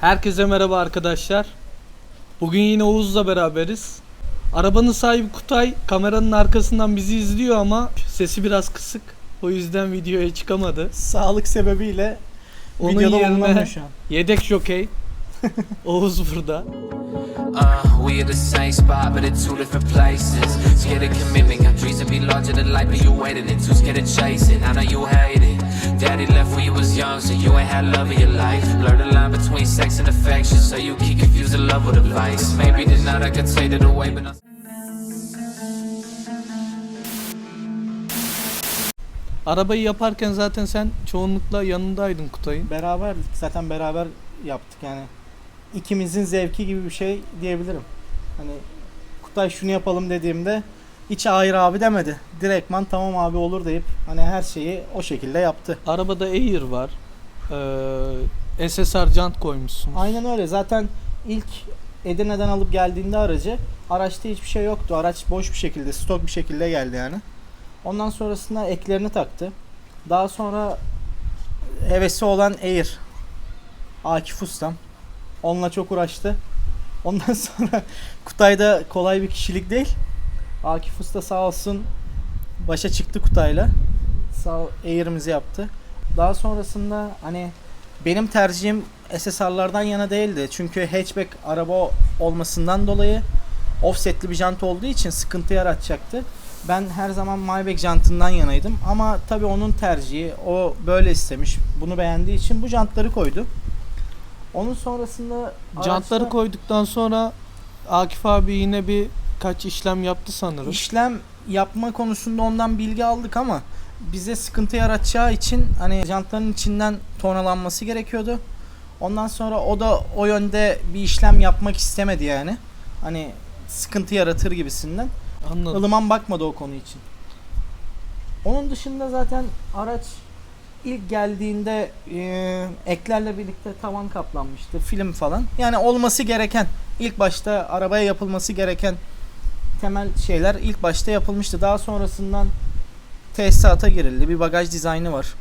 Herkese merhaba arkadaşlar. Bugün yine Oğuz'la beraberiz. Arabanın sahibi Kutay kameranın arkasından bizi izliyor ama sesi biraz kısık. O yüzden videoya çıkamadı. Sağlık sebebiyle Onun videoda yerine bulunamıyor şu an. yedek jokey Oğuz burada. Uh, we at the same spot, but in two different places. Scared of commitment, got dreams to be larger than life, but you waiting and too scared to chase it. I know you hate it. Daddy left when you was young, so you ain't had love of your life. Blur the line between sex and affection, so you keep confusing love with a vice. Maybe tonight I could take it away, but I'm Arabayı yaparken zaten sen çoğunlukla yanındaydın Kutay'ın. Beraberdik zaten beraber yaptık yani. İkimizin zevki gibi bir şey diyebilirim. Hani Kutay şunu yapalım dediğimde hiç hayır abi demedi. Direktman tamam abi olur deyip hani her şeyi o şekilde yaptı. Arabada Air var. Ee, SSR jant koymuşsun. Aynen öyle. Zaten ilk Edirne'den alıp geldiğinde aracı araçta hiçbir şey yoktu. Araç boş bir şekilde, stok bir şekilde geldi yani. Ondan sonrasında eklerini taktı. Daha sonra hevesi olan Air. Akif Ustam. Onunla çok uğraştı. Ondan sonra Kutay'da kolay bir kişilik değil. Akif Usta sağ olsun başa çıktı Kutay'la. Sağ Air'imizi yaptı. Daha sonrasında hani benim tercihim SSR'lardan yana değildi. Çünkü hatchback araba olmasından dolayı offsetli bir jant olduğu için sıkıntı yaratacaktı. Ben her zaman Maybach jantından yanaydım. Ama tabii onun tercihi, o böyle istemiş. Bunu beğendiği için bu jantları koydu. Onun sonrasında Jantları araçta koyduktan sonra Akif abi yine bir kaç işlem yaptı sanırım. işlem yapma konusunda ondan bilgi aldık ama bize sıkıntı yaratacağı için hani jantların içinden tornalanması gerekiyordu. Ondan sonra o da o yönde bir işlem yapmak istemedi yani. Hani sıkıntı yaratır gibisinden. Anladım. ılıman bakmadı o konu için. Onun dışında zaten araç ilk geldiğinde e, eklerle birlikte tavan kaplanmıştı. Film falan. Yani olması gereken ilk başta arabaya yapılması gereken temel şeyler ilk başta yapılmıştı. Daha sonrasından tesisata girildi. Bir bagaj dizaynı var.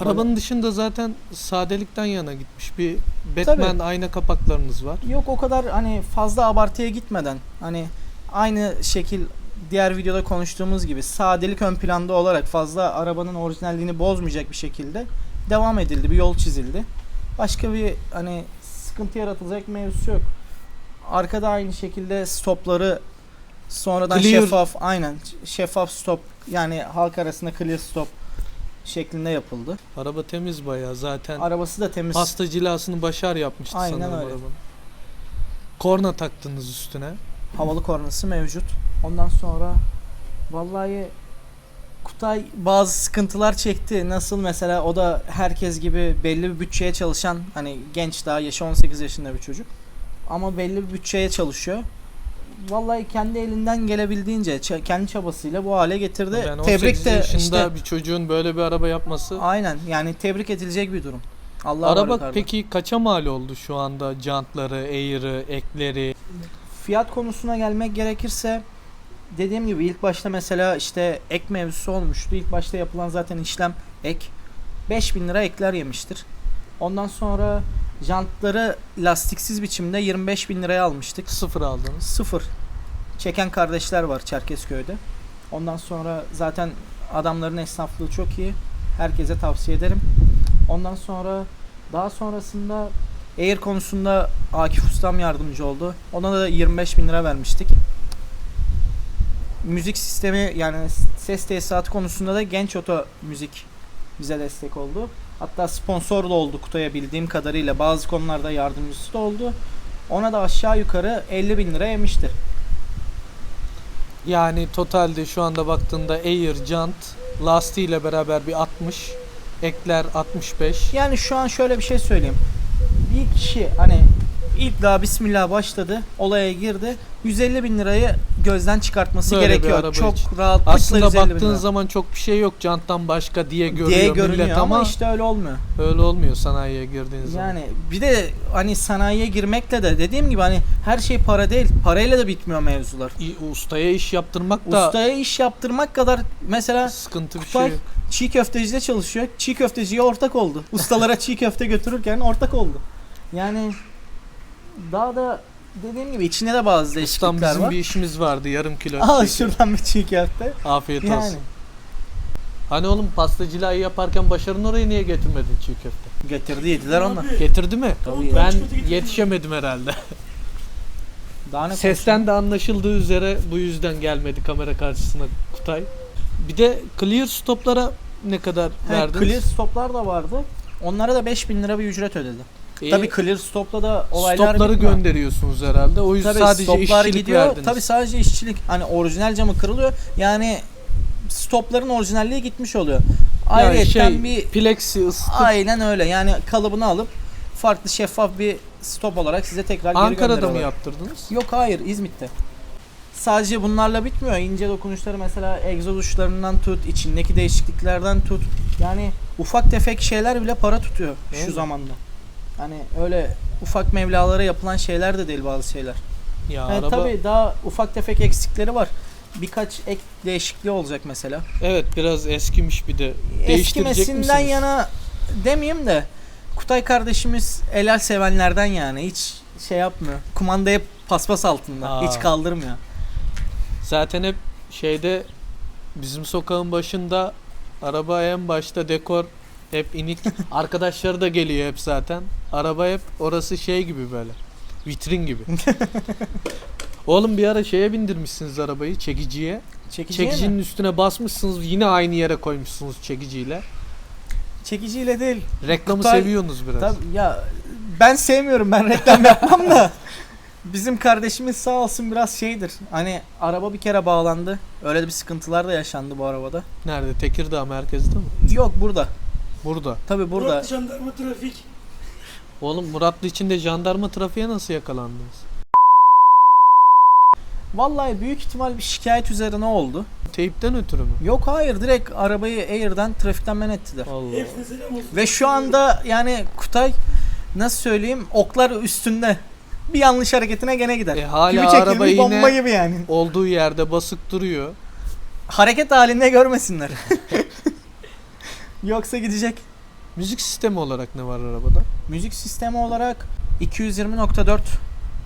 Arabanın dışında zaten sadelikten yana gitmiş. Bir Batman Tabii. ayna kapaklarınız var. Yok o kadar hani fazla abartıya gitmeden hani aynı şekil diğer videoda konuştuğumuz gibi sadelik ön planda olarak fazla arabanın orijinalliğini bozmayacak bir şekilde devam edildi. Bir yol çizildi. Başka bir hani sıkıntı yaratılacak mevzusu yok. Arkada aynı şekilde stopları sonradan Clear. şeffaf aynen şeffaf stop yani halk arasında clear stop şeklinde yapıldı. Araba temiz bayağı zaten. Arabası da temiz. Pasta cilasını başar yapmıştı Aynen sanırım öyle. arabanın. Korna taktınız üstüne. havalı kornası mevcut. Ondan sonra vallahi Kutay bazı sıkıntılar çekti. Nasıl mesela o da herkes gibi belli bir bütçeye çalışan hani genç daha yaşı 18 yaşında bir çocuk. Ama belli bir bütçeye çalışıyor. Vallahi kendi elinden gelebildiğince kendi çabasıyla bu hale getirdi. Yani 18 tebrik de işte bir çocuğun böyle bir araba yapması. aynen yani tebrik edilecek bir durum. Allah Araba peki kaça mal oldu şu anda? Jantları, air'ı, ekleri. Fiyat konusuna gelmek gerekirse dediğim gibi ilk başta mesela işte ek mevzusu olmuştu. İlk başta yapılan zaten işlem ek. 5000 lira ekler yemiştir. Ondan sonra jantları lastiksiz biçimde 25 bin liraya almıştık. Sıfır aldınız. Sıfır. Çeken kardeşler var Çerkezköy'de. Ondan sonra zaten adamların esnaflığı çok iyi. Herkese tavsiye ederim. Ondan sonra daha sonrasında Air konusunda Akif Ustam yardımcı oldu. Ona da 25 bin lira vermiştik. Müzik sistemi yani ses tesisatı konusunda da Genç Oto Müzik bize destek oldu. Hatta sponsor da oldu Kutay'a bildiğim kadarıyla. Bazı konularda yardımcısı da oldu. Ona da aşağı yukarı 50 bin lira yemiştir. Yani totalde şu anda baktığında air, jant, lastiğiyle beraber bir 60. Ekler 65. Yani şu an şöyle bir şey söyleyeyim. Bir kişi hani ilk daha bismillah başladı, olaya girdi. 150 bin lirayı gözden çıkartması Böyle gerekiyor. Çok için. rahatlıkla Aslında 150 bin baktığın zaman çok bir şey yok janttan başka diye görüyor diye millet görünüyor ama, ama işte öyle olmuyor. öyle olmuyor sanayiye girdiğin zaman. Yani bir de hani sanayiye girmekle de dediğim gibi hani her şey para değil. Parayla da bitmiyor mevzular. Ustaya iş yaptırmak da Ustaya iş yaptırmak kadar mesela sıkıntı bir Kutay şey yok. çiğ köftecide çalışıyor. Çiğ köfteciye ortak oldu. Ustalara çiğ köfte götürürken ortak oldu. Yani daha da dediğim gibi içinde de bazı Ustam değişiklikler bizim var. bir işimiz vardı yarım kilo. Al çiğ şuradan bir çiğ köfte. Afiyet Yani olsun. Hani oğlum pastacılığı yaparken başarın oraya niye getirmedin çiğ köfte? getirdi yediler onlar. Getirdi mi? Tabii Ben ya. yetişemedim herhalde. Daha ne Sesten de anlaşıldığı üzere bu yüzden gelmedi kamera karşısına Kutay. Bir de clear stoplara ne kadar He, verdiniz? clear stoplar da vardı. Onlara da 5000 lira bir ücret ödedi. E, Tabii clear stopla da olaylar stopları bitmiyor. gönderiyoryorsunuz herhalde. O yüzden Tabii sadece stoplar işçilik gidiyor. verdiniz. Tabii sadece işçilik. Hani orijinal camı kırılıyor. Yani stopların orijinalliği gitmiş oluyor. yani Ayrıyeten şey, bir plexi ısıtıp aynen öyle. Yani kalıbını alıp farklı şeffaf bir stop olarak size tekrar geri Ankara'da mı gönderiyorlar. yaptırdınız? Yok hayır İzmit'te. Sadece bunlarla bitmiyor. İnce dokunuşları mesela egzoz uçlarından tut, içindeki değişikliklerden tut. Yani ufak tefek şeyler bile para tutuyor şu zamanda. Hani öyle ufak mevlalara yapılan şeyler de değil bazı şeyler. Ya Yani araba tabii daha ufak tefek eksikleri var. Birkaç ek değişikliği olacak mesela. evet biraz eskimiş bir de. Eskimesinden yana demeyeyim de Kutay kardeşimiz helal sevenlerden yani hiç şey yapmıyor. Kumanda hep paspas altında. Aa. Hiç kaldırmıyor. Zaten hep şeyde bizim sokağın başında araba en başta dekor hep inik. Arkadaşları da geliyor hep zaten. Araba hep orası şey gibi böyle. Vitrin gibi. Oğlum bir ara şeye bindirmişsiniz arabayı çekiciye. Çekiciye mi? Çekicinin üstüne basmışsınız yine aynı yere koymuşsunuz çekiciyle. Çekiciyle değil. Reklamı Kutay- seviyorsunuz biraz. Tabii ya ben sevmiyorum ben reklam yapmam da. Bizim kardeşimiz sağ olsun biraz şeydir. Hani araba bir kere bağlandı. Öyle de bir sıkıntılar da yaşandı bu arabada. Nerede? Tekirdağ merkezde mi? Yok burada. Burada. Tabii burada. Murat jandarma trafik. Oğlum Muratlı içinde jandarma trafiğe nasıl yakalandınız? Vallahi büyük ihtimal bir şikayet üzerine oldu. Teyipten ötürü mü? Yok hayır direkt arabayı Air'dan trafikten men ettiler. Allah. Ve şu anda yani Kutay nasıl söyleyeyim oklar üstünde. Bir yanlış hareketine gene gider. E, hala gibi araba bomba yine- gibi yani. Olduğu yerde basık duruyor. Hareket halinde görmesinler. Yoksa gidecek. Müzik sistemi olarak ne var arabada? Müzik sistemi olarak 220.4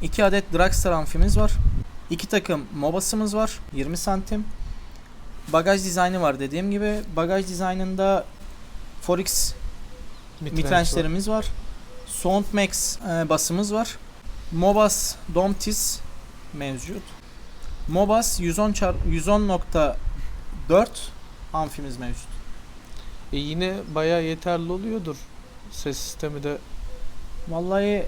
2 adet Dragstar amfimiz var. 2 takım mobasımız var 20 santim. Bagaj dizaynı var dediğim gibi. Bagaj dizaynında Forex Mitrenç var. mitrençlerimiz var. Soundmax e, basımız var. Mobas Domtis mevcut. Mobas 110 çar 110.4 amfimiz mevcut. E yine bayağı yeterli oluyordur. Ses sistemi de Vallahi e,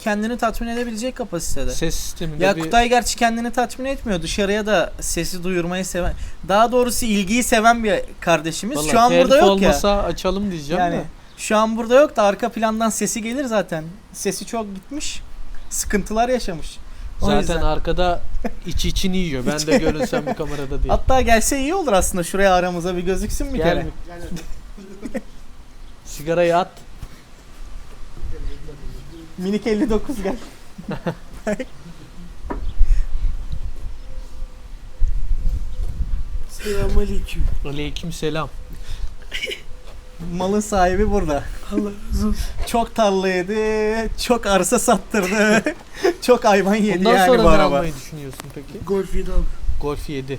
kendini tatmin edebilecek kapasitede. ses sistemi de Ya bir Kutay gerçi kendini tatmin etmiyor. Dışarıya da sesi duyurmayı seven. Daha doğrusu ilgiyi seven bir kardeşimiz. Vallahi Şu an telif burada yok ya. olmasa açalım diyeceğim Yani de. şu an burada yok da arka plandan sesi gelir zaten. Sesi çok gitmiş. Sıkıntılar yaşamış. O Zaten yüzden. arkada iç içini yiyor. Ben de görünsem bir kamerada değil. Hatta gelse iyi olur aslında şuraya aramıza bir gözüksün bir Gel. kere. Sigarayı at. Minik 59 gel. Selamünaleyküm. Aleyküm selam. Malın sahibi burada. Allah razı olsun. Çok tarla yedi, çok arsa sattırdı, çok hayvan yedi Bundan yani sonra bu ne araba. almayı düşünüyorsun peki? Golf 7 abi. Golf 7.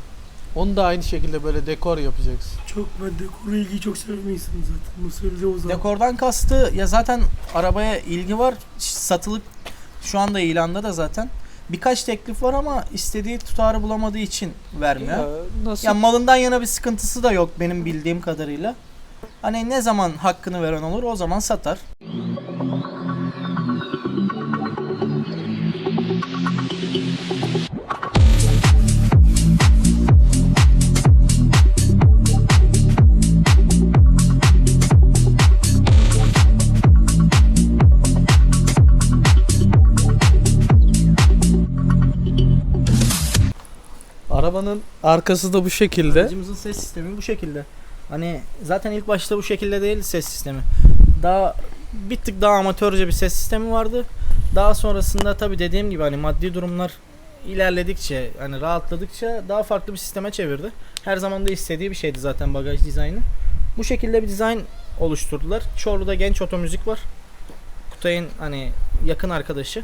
Onu da aynı şekilde böyle dekor yapacaksın. Çok ben dekoru ilgiyi çok seven bir insanım zaten. Bunu söyledi o zaman. Dekordan kastı ya zaten arabaya ilgi var. Satılık şu anda ilanda da zaten. Birkaç teklif var ama istediği tutarı bulamadığı için vermiyor. Ya, nasıl? Ya malından yana bir sıkıntısı da yok benim bildiğim kadarıyla. Hani ne zaman hakkını veren olur o zaman satar. Arabanın arkası da bu şekilde. Aracımızın ses sistemi bu şekilde. Hani zaten ilk başta bu şekilde değil ses sistemi. Daha bir tık daha amatörce bir ses sistemi vardı. Daha sonrasında tabi dediğim gibi hani maddi durumlar ilerledikçe hani rahatladıkça daha farklı bir sisteme çevirdi. Her zaman da istediği bir şeydi zaten bagaj dizaynı. Bu şekilde bir dizayn oluşturdular. Çorlu'da genç otomüzik var. Kutay'ın hani yakın arkadaşı.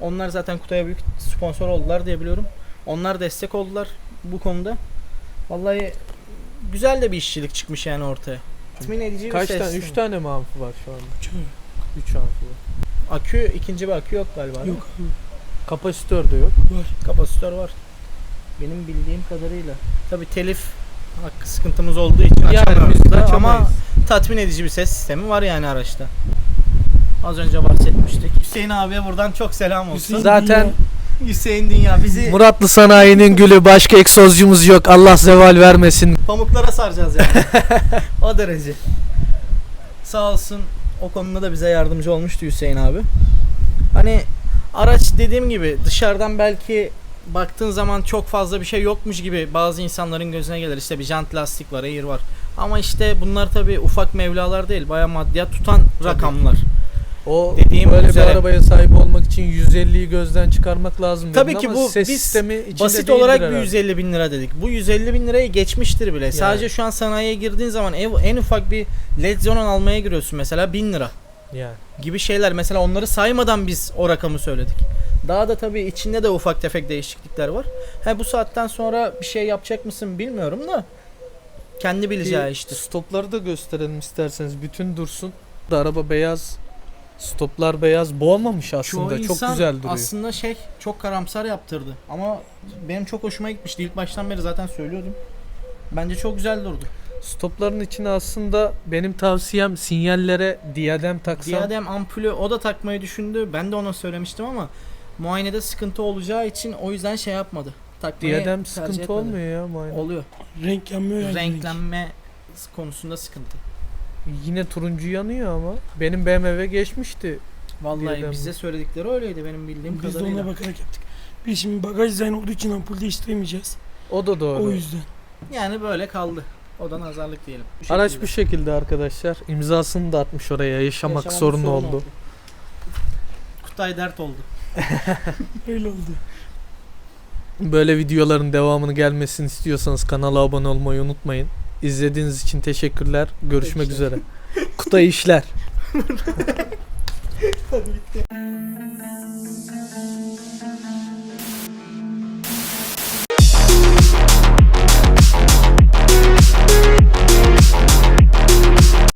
Onlar zaten Kutay'a büyük sponsor oldular diye biliyorum. Onlar destek oldular bu konuda. Vallahi güzel de bir işçilik çıkmış yani ortaya. Tatmin edici bir Kaç ses tane? 3 sistemi. tane mi amfi var şu anda? Şöyle. 3 amfi var. Akü ikinci bir akü yok galiba. değil mi? Yok. Kapasitör de yok. Kapasitör var. Benim bildiğim kadarıyla. Tabi telif hakkı sıkıntımız olduğu için Yani açamıyoruz biz da ama tatmin edici bir ses sistemi var yani araçta. Az önce bahsetmiştik. Hüseyin abiye buradan çok selam olsun. Hüseyin Zaten Hüseyin Dünya bizi Muratlı Sanayi'nin gülü başka egzozcumuz yok. Allah zeval vermesin. pamuklara saracağız yani. o derece. Sağ olsun o konuda da bize yardımcı olmuştu Hüseyin abi. Hani araç dediğim gibi dışarıdan belki baktığın zaman çok fazla bir şey yokmuş gibi bazı insanların gözüne gelir. İşte bir jant lastik var, air var. Ama işte bunlar tabi ufak mevlalar değil. Baya maddiyat tutan rakamlar. O Dediğim böyle üzere- bir arabaya sahip olmak için 150'yi gözden çıkarmak lazım. Tabii ki ama bu ses biz sistemi içinde Basit olarak bir herhalde. 150 bin lira dedik. Bu 150 bin lirayı geçmiştir bile. Sadece şu an sanayiye girdiğin zaman en, en ufak bir LED Xenon almaya giriyorsun mesela 1000 lira. Yani. gibi şeyler. Mesela onları saymadan biz o rakamı söyledik. Daha da tabii içinde de ufak tefek değişiklikler var. Ha bu saatten sonra bir şey yapacak mısın bilmiyorum da kendi bileceği işte. Stopları da gösterelim isterseniz. Bütün dursun. Da araba beyaz. Stoplar beyaz. Boğmamış aslında. Çok güzel duruyor. aslında şey çok karamsar yaptırdı. Ama benim çok hoşuma gitmişti. İlk baştan beri zaten söylüyordum. Bence çok güzel durdu. Stopların içine aslında benim tavsiyem sinyallere diyadem taksan. Diadem ampulü o da takmayı düşündü. Ben de ona söylemiştim ama muayenede sıkıntı olacağı için o yüzden şey yapmadı. Takmayı Diyadem tercih sıkıntı etmedi. olmuyor ya muayene. Oluyor. Renk yanmıyor yani. renklenme konusunda sıkıntı. Yine turuncu yanıyor ama. Benim BMW geçmişti. Vallahi Birden bize söyledikleri öyleydi benim bildiğim Biz de kadarıyla. ona bakarak yaptık. Biz şimdi bagaj dizaynı olduğu için ampul değiştiremeyeceğiz. O da doğru. O yüzden. Yani böyle kaldı. O da nazarlık diyelim. Bu Araç şekilde. bu şekilde arkadaşlar. İmzasını da atmış oraya. Yaşamak Yaşamanın sorun sorunu oldu. Kutay dert oldu. Öyle oldu. Böyle videoların devamını gelmesini istiyorsanız kanala abone olmayı unutmayın. İzlediğiniz için teşekkürler. Görüşmek üzere. Kutay işler. Hadi bitti.